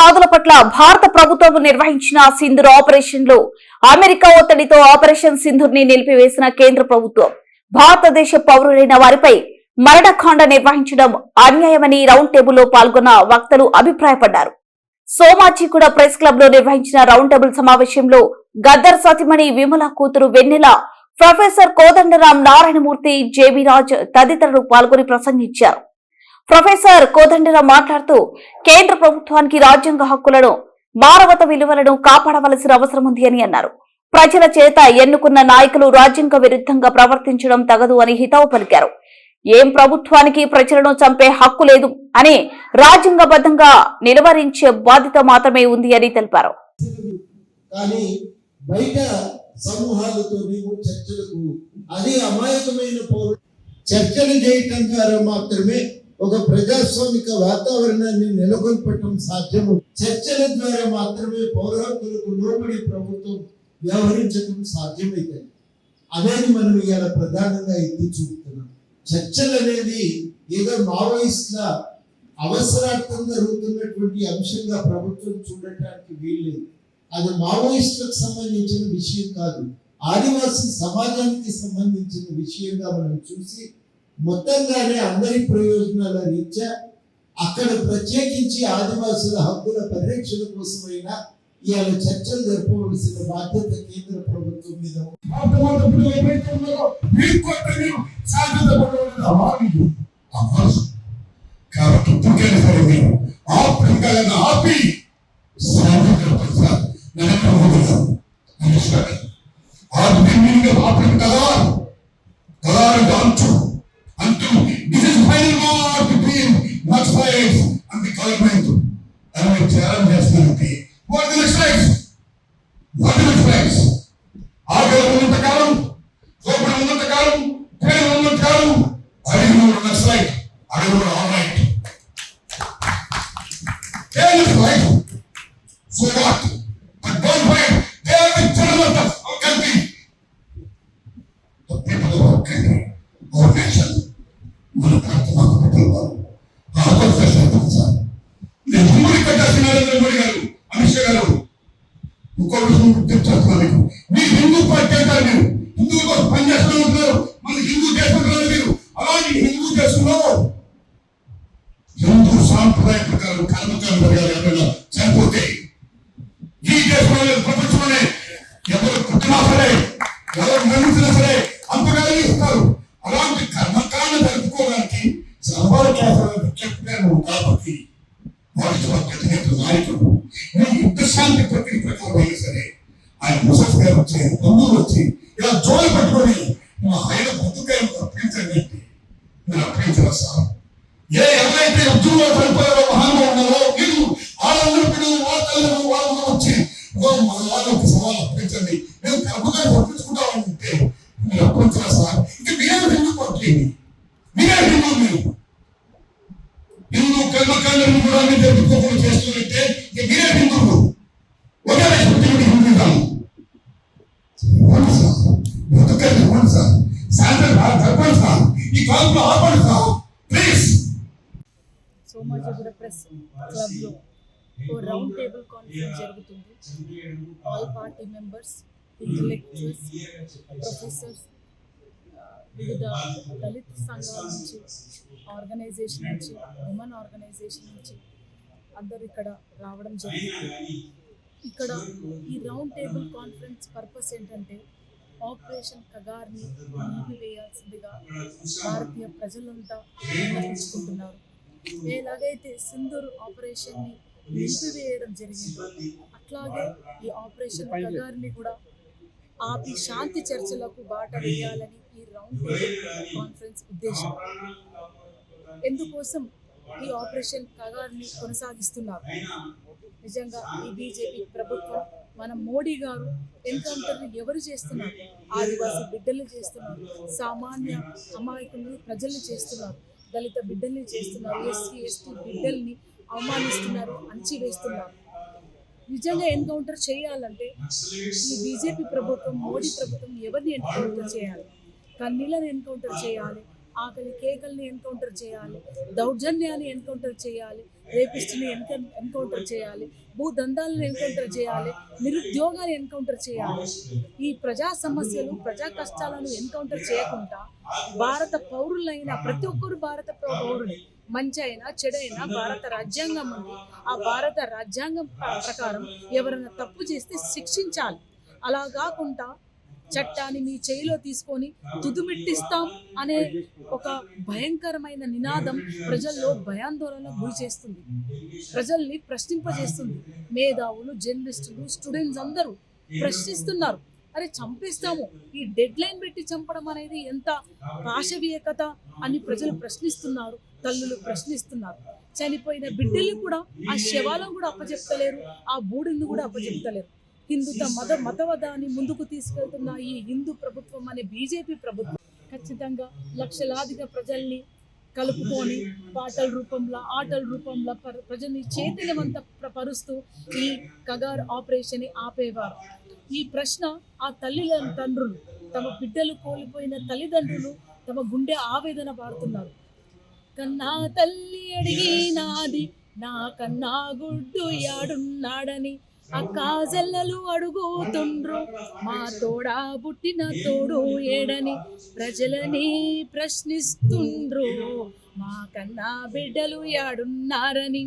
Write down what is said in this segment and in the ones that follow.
ఉగ్రవాదుల పట్ల భారత ప్రభుత్వం నిర్వహించిన సింధుర్ ఆపరేషన్లో అమెరికా ఒత్తిడితో ఆపరేషన్ సింధుర్ని నిలిపివేసిన కేంద్ర ప్రభుత్వం భారతదేశ పౌరులైన వారిపై మరణకాండ నిర్వహించడం అన్యాయమని రౌండ్ టేబుల్లో పాల్గొన్న వక్తలు అభిప్రాయపడ్డారు. సోమాజిగూడ ప్రెస్ క్లబ్లో నిర్వహించిన రౌండ్ టేబుల్ సమావేశంలో గద్దర్ సతిమణి విమల కూతురు వెన్నెల ప్రొఫెసర్ కోదండరాం నారాయణమూర్తి జేబీ రాజ్ తదితరులు పాల్గొని ప్రసంగించారు. ప్రొఫెసర్ కోదండరావు మాట్లాడుతూ కేంద్ర ప్రభుత్వానికి రాజ్యాంగ హక్కులను మానవత విలువలను కాపాడవలసిన అవసరం ఉంది అని అన్నారు. ప్రజల చేత ఎన్నుకున్న నాయకులు రాజ్యాంగ విరుద్ధంగా ప్రవర్తించడం తగదు అని హితవు పలికారు. ఏం ప్రభుత్వానికి ప్రజలను చంపే హక్కు లేదు అని రాజ్యాంగబద్ధంగా నిలువరించే బాధ్యత మాత్రమే ఉంది అని తెలిపారు. కానీ బయట సమూహాలతో మేము చర్చలకు అది అమాయకమైన చర్చలు చేయటం ద్వారా మాత్రమే ఒక ప్రజాస్వామిక వాతావరణాన్ని నెలకొల్పటం సాధ్యము. చర్చల ద్వారా మాత్రమే పౌర హక్కులకు లోబడి ప్రభుత్వం వ్యవహరించడం సాధ్యమైతే అనేది మనం ఇవాళ ప్రధానంగా ఎత్తి చూపుతున్నాం. చర్చలు అనేది ఏదో మావోయిస్ట్ల అవసరార్థం జరుగుతున్నటువంటి అంశంగా ప్రభుత్వం చూడటానికి వీల్లేదు. అది మావోయిస్టులకు సంబంధించిన విషయం కాదు ఆదివాసీ సమాజానికి సంబంధించిన విషయంగా మనం చూసి మొత్తంగానే అందరి ప్రయోజనాల రీత్యా అక్కడ ప్రత్యేకించి ఆదివాసుల హక్కుల పరిరక్షణ కోసమైనా ఇవాళ చర్చలు జరపవలసిన బాధ్యత కేంద్ర ప్రభుత్వం మీద ఉంది. మొట్టమొదటి ఎవరైతే ఉన్నారో మీకు కొత్త మీరు సాధ్యత పడవలసిన అమానులు ఆ మనసు కాబట్టి ఇప్పటికైనా సరే మీరు ఆప్రికాలను ఆపి అడుగులు నక్సలైట్ అడుగులు all right They are Israelite. So what? But don't worry, they are the children of our country. The people of our country, our మన ప్రాంతం people వారు ఆదర్శ సార్. నేను ఉమ్మడి కట్టాల్సిన నరేంద్ర మోడీ గారు అమిత్ షా గారు ఇంకో విషయం మీ హిందూ పార్టీ అంటారు మీరు. హిందువుల కోసం పనిచేస్తూ ఉంటున్నారు. మన హిందూ దేశం మీరు. అలాగే హిందూ దేశంలో హిందూ సాంప్రదాయ ప్రకారం కర్మకాలం జరగాలి ఎవరైనా చనిపోతే ఈ దేశంలో ప్రపంచంలోనే ఎవరు పుట్టినా సరే ఎవరు మరణించినా ఈ కాలంలో ఆపండి సార్ ప్లీజ్ సోమాజిగూడ ప్రెస్ క్లబ్లో ఓ రౌండ్ టేబుల్ కాన్ఫరెన్స్ జరుగుతుంది. All party members intellectuals professors వివిధ దళిత సంఘాల నుంచి ఆర్గనైజేషన్ నుంచి ఉమెన్ ఆర్గనైజేషన్ నుంచి అందరు ఇక్కడ రావడం జరిగింది ఇక్కడ ఈ రౌండ్ టేబుల్ కాన్ఫరెన్స్ పర్పస్ ఏంటంటే ఆపరేషన్ కగార్ని నిలిపివేయాల్సిందిగా భారతీయ ప్రజలంతా విన్నపించుకుంటున్నారు ఎలాగైతే సింధూర్ ఆపరేషన్ని నిలిపివేయడం జరిగిందో అట్లాగే ఈ ఆపరేషన్ కగార్ని కూడా ఆపి శాంతి చర్చలకు బాట వేయాలని ఈ రౌండ్ టేబుల్ కాన్ఫరెన్స్ ఉద్దేశం. ఎందుకోసం ఈ ఆపరేషన్ కగార్ని కొనసాగిస్తున్నారు? నిజంగా ఈ బీజేపీ ప్రభుత్వం మన మోడీ గారు ఎన్కౌంటర్ని ఎవరు చేస్తున్నారు? ఆదివాసీ బిడ్డల్ని చేస్తున్నారు సామాన్య అమాయకుల్ని ప్రజల్ని చేస్తున్నారు దళిత బిడ్డల్ని చేస్తున్నారు ఎస్సీ ఎస్టీ బిడ్డల్ని అవమానిస్తున్నారు అణచివేస్తున్నారు. నిజంగా ఎన్కౌంటర్ చేయాలంటే ఈ బీజేపీ ప్రభుత్వం మోడీ ప్రభుత్వం ఎవరిని ఎన్కౌంటర్ చేయాలి? కన్నీళ్ళని ఎన్కౌంటర్ చేయాలి? ఆకలి కేకల్ని ఎన్కౌంటర్ చేయాలి? దౌర్జన్యాన్ని ఎన్కౌంటర్ చేయాలి? రేపిస్ట్ని ఎన్క ఎన్కౌంటర్ చేయాలి భూదందాలను ఎన్కౌంటర్ చేయాలి నిరుద్యోగాన్ని ఎన్కౌంటర్ చేయాలి. ఈ ప్రజా సమస్యలు ప్రజా కష్టాలను ఎన్కౌంటర్ చేయకుండా భారత పౌరులైన ప్రతి ఒక్కరు భారత పౌరుని మంచి అయినా చెడైనా భారత రాజ్యాంగం ఉంది. ఆ భారత రాజ్యాంగం ప్రకారం ఎవరైనా తప్పు చేస్తే శిక్షించాలి. అలా కాకుండా చట్టాన్ని మీ చేయిలో తీసుకొని తుదుమిట్టిస్తాం అనే ఒక భయంకరమైన నినాదం ప్రజల్లో భయాందోళన గురి చేస్తుంది. ప్రజల్ని ప్రశ్నింపజేస్తుంది. మేధావులు జర్నలిస్టులు స్టూడెంట్స్ అందరూ ప్రశ్నిస్తున్నారు. అరే చంపేస్తాము. ఈ డెడ్ లైన్ పెట్టి చంపడం అనేది ఎంత పాశవీయకత అని ప్రజలు ప్రశ్నిస్తున్నారు తల్లులు ప్రశ్నిస్తున్నారు. చనిపోయిన బిడ్డలు కూడా ఆ శవాలను కూడా అప్పచెప్తలేరు ఆ బూడిని కూడా అప్పచెప్తలేరు హిందుత మత మతవదాన్ని ముందుకు తీసుకెళ్తున్న ఈ హిందూ ప్రభుత్వం అనే బీజేపీ ప్రభుత్వం ఖచ్చితంగా లక్షలాదిగా ప్రజల్ని కలుపుకొని పాటల రూపంలో ఆటల రూపంలో పర- ప్రజల్ని చైతన్యవంత ప్ర- పరుస్తూ ఈ కగార్ ఆపరేషన్ ఆపేవారు. ఈ ప్రశ్న ఆ తల్లి తండ్రులు తమ బిడ్డలు కోల్పోయిన తల్లిదండ్రులు తమ గుండె ఆవేదన పాడుతున్నారు. కన్నా తల్లి అడిగినాది నా కన్నా గుడ్డు యాడున్నాడని అక్కాజల్లలు అడుగుతుండ్రు. మా తోడా పుట్టిన తోడు ఏడని ప్రజలని ప్రశ్నిస్తుండ్రు. మా కన్నా బిడ్డలు యాడున్నారని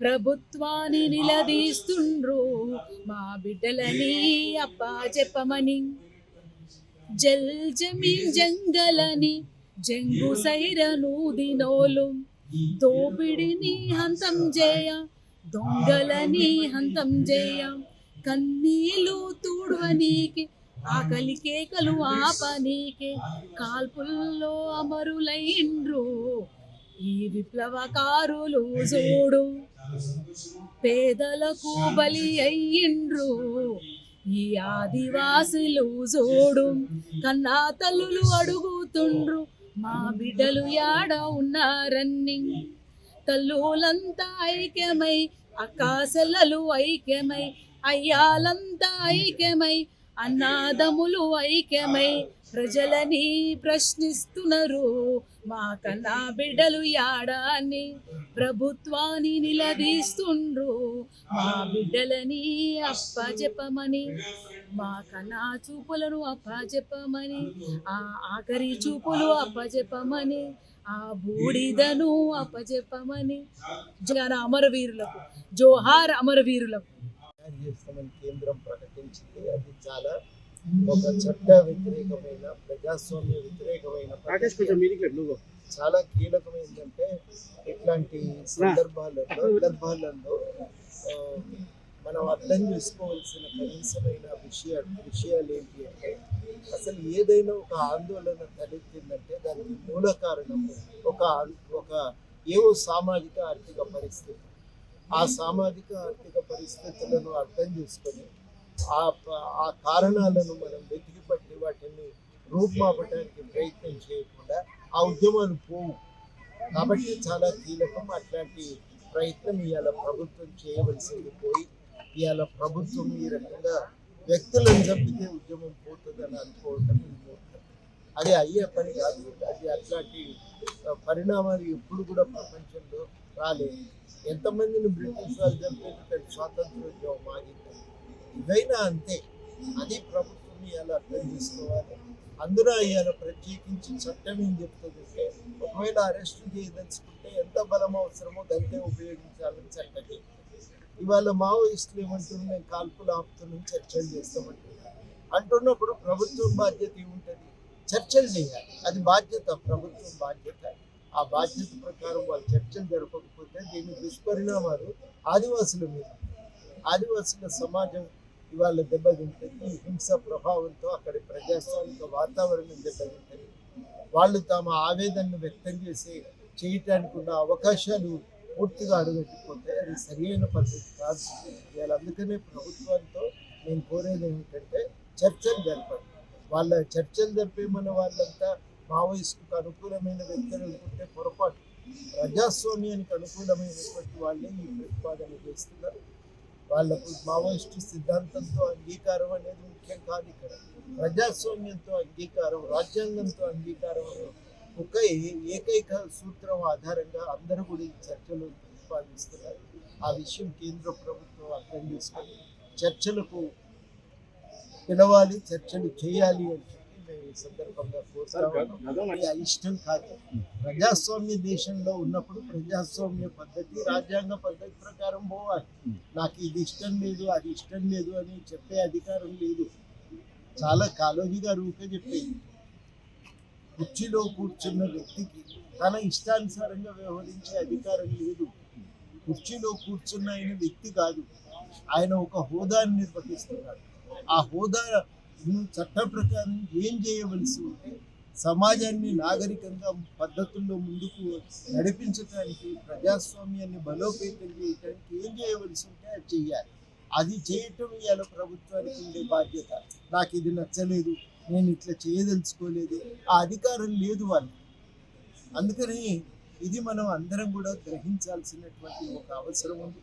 ప్రభుత్వాన్ని నిలదీస్తుండ్రు. మా బిడ్డలని అప్పా చెప్పమని జల్ జమీన్ జంగలని జంగు సైరను దినోలు. దోపిడిని హంతం చేయ దొంగలని హంతం చేయం కన్నీలు తూడవనీకి ఆకలి కేకలు ఆపనీకే కాల్పుల్లో అమరులైండ్రు ఈ విప్లవకారులు చూడు. పేదలకు బలి అయ్యిండ్రు ఈ ఆదివాసులు చూడు. కన్నా తల్లులు అడుగుతుండ్రు మా బిడ్డలు యాడ ఉన్నారన్నీ? తల్లులంతా ఐక్యమై అక్కాసెల్లలు ఐక్యమై అయ్యాలంతా ఐక్యమై అన్నాదములు ఐక్యమై ప్రజలని ప్రశ్నిస్తున్నారు. మా కన్నా బిడ్డలు యాడాన్ని ప్రభుత్వాన్ని నిలదీస్తుండ్రు. మా బిడ్డలని అప్పజెప్పమని మా కన్నా చూపులను అప్పజెప్పమని ఆ ఆఖరి చూపులు అప్పజెప్పమని ఆ బూడిదను అప్పజెప్పమని జన అమరవీరులకు జోహార్ అమరవీరులకు కేంద్రం ప్రకటించింది. అది చాలా ఒక చట్ట వ్యతిరేకమైన ప్రజాస్వామ్య వ్యతిరేకమైన చాలా కీలకమైందంటే ఇట్లాంటి సందర్భాలలో సందర్భాలలో మనం అర్థం చేసుకోవాల్సిన కనీసమైన విషయాలు విషయాలు ఏంటి అంటే అసలు ఏదైనా ఒక ఆందోళన తలెత్తిందంటే దానికి మూల కారణం ఒక ఒక ఏవో సామాజిక ఆర్థిక పరిస్థితి. ఆ సామాజిక ఆర్థిక పరిస్థితులను అర్థం చేసుకొని ఆ ఆ కారణాలను మనం వెతికి పట్టి వాటిని రూపుమాపడానికి ప్రయత్నం చేయకుండా ఆ ఉద్యమాలు పోవు. కాబట్టి చాలా కీలకం అట్లాంటి ప్రయత్నం ఇవాళ ప్రభుత్వం చేయవలసింది పోయి ఇవాళ ప్రభుత్వం ఈ రకంగా వ్యక్తులను చంపితే ఉద్యమం పోతుందని అనుకోవటం అది అయ్యే పని కాదు. అది అట్లాంటి పరిణామాలు ఎప్పుడు కూడా ప్రపంచంలో రాలేదు. ఎంతమందిని బ్రిటిష్ వాళ్ళు చంపేది స్వాతంత్రోద్యమం ఆగింది ఇవైనా అంతే. అది ప్రభుత్వం ఇవాళ అర్థం చేసుకోవాలి? అందులో ఇవాళ ప్రత్యేకించి చట్టం ఏం చెప్తుందంటే ఒకవేళ అరెస్ట్ చేయదలుచుకుంటే ఎంత బలం అవసరమో గంతే ఉపయోగించాలని చట్టం చెప్తుంది. ఇవాళ మావోయిస్టులు ఏమంటున్నారు? మేము కాల్పులు ఆపుతున్నాం చర్చలు చేస్తామంటున్నారు. అంటున్నప్పుడు ప్రభుత్వం బాధ్యత ఏముంటుంది? చర్చలు చేయాలి. అది బాధ్యత ప్రభుత్వం బాధ్యత. ఆ బాధ్యత ప్రకారం వాళ్ళు చర్చలు జరపకపోతే దీని దుష్పరిణామాలు ఆదివాసుల మీద. ఆదివాసుల సమాజం ఇవాళ దెబ్బతింటుంది. హింస ప్రభావంతో అక్కడి ప్రజాస్వామిక వాతావరణం దెబ్బతింటుంది. వాళ్ళు తమ ఆవేదనను వ్యక్తం చేసి చేయటానికి ఉన్న అవకాశాలు పూర్తిగా అడుగట్టుకుంటే అది సరైన పద్ధతి కాదు. ఇవాళ అందుకనే ప్రభుత్వంతో నేను కోరేది ఏమిటంటే చర్చలు జరపండి. వాళ్ళ చర్చలు జరిపేమన్న వాళ్ళంతా మావోయిస్టుకు అనుకూలమైన వ్యక్తులు అనుకుంటే పొరపాటు. ప్రజాస్వామ్యానికి అనుకూలమైనటువంటి వాళ్ళే ఈ ప్రతిపాదన చేస్తున్నారు. వాళ్ళకు మావోయిస్టు సిద్ధాంతంతో అంగీకారం అనేది ముఖ్యం కాదు ఇక్కడ. ప్రజాస్వామ్యంతో అంగీకారం రాజ్యాంగంతో అంగీకారం అనేది ఒక ఏకైక సూత్రం ఆధారంగా అందరూ కూడా ఈ చర్చలు ప్రతిపాదిస్తున్నారు. ఆ విషయం కేంద్ర ప్రభుత్వం అర్థం చేసుకొని చర్చలకు పిలవాలి చర్చలు చేయాలి అని చెప్పి మేము ఈ సందర్భంగా కోరుతా ఉన్నాం. ఇది ఇష్టం కాదు. ప్రజాస్వామ్య దేశంలో ఉన్నప్పుడు ప్రజాస్వామ్య పద్ధతి రాజ్యాంగ పద్ధతి ప్రకారం పోవాలి. నాకు ఇది ఇష్టం లేదు అది ఇష్టం లేదు అని చెప్పే అధికారం లేదు. చాలా కాలోజీ గారు ఊకే చెప్పేది. కుర్చీలో కూర్చున్న వ్యక్తికి తన ఇష్టానుసారంగా వ్యవహరించే అధికారం లేదు. కుర్చీలో కూర్చున్న ఆయన వ్యక్తి కాదు. ఆయన ఒక హోదాని నిర్వహిస్తున్నాడు. ఆ హోదా చట్ట ప్రకారం ఏం చేయవలసి ఉంటే సమాజాన్ని నాగరికంగా పద్ధతుల్లో ముందుకు నడిపించడానికి ప్రజాస్వామ్యాన్ని బలోపేతం చేయడానికి ఏం చేయవలసి ఉంటే అది చెయ్యాలి అది చేయటం ఇవాళ ప్రభుత్వానికి ఉండే బాధ్యత. నాకు ఇది నచ్చలేదు. నేను ఇట్లా చేయదలుచుకోలేదు. ఆ అధికారం లేదు వాళ్ళు అందుకని ఇది మనం అందరం కూడా గ్రహించాల్సినటువంటి ఒక అవసరం ఉంది.